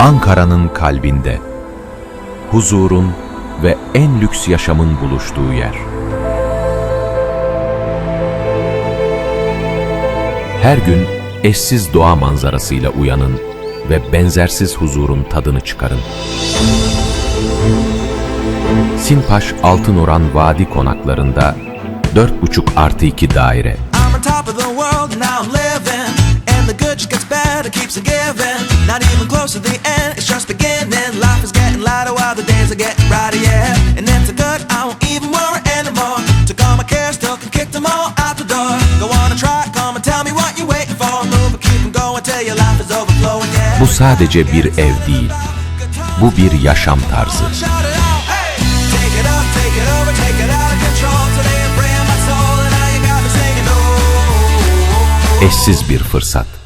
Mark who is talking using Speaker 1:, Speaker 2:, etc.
Speaker 1: Ankara'nın kalbinde, huzurun ve en lüks yaşamın buluştuğu yer. Her gün eşsiz doğa manzarasıyla uyanın ve benzersiz huzurun tadını çıkarın. Sinpaş Altınoran Vadi konaklarında 4,5 artı 2 daire.
Speaker 2: I'm close to the end, it's just beginning. Life is getting lighter while the days are getting brighter, yeah. And it's a good, I won't even worry anymore. Took all my cares, took and kicked them all out the door. Go on and try, come and tell me what you're waiting for. Move and keep 'em going till your life is overflowing, yeah.
Speaker 1: Bu sadece bir ev değil, bu bir yaşam tarzı. Eşsiz bir fırsat.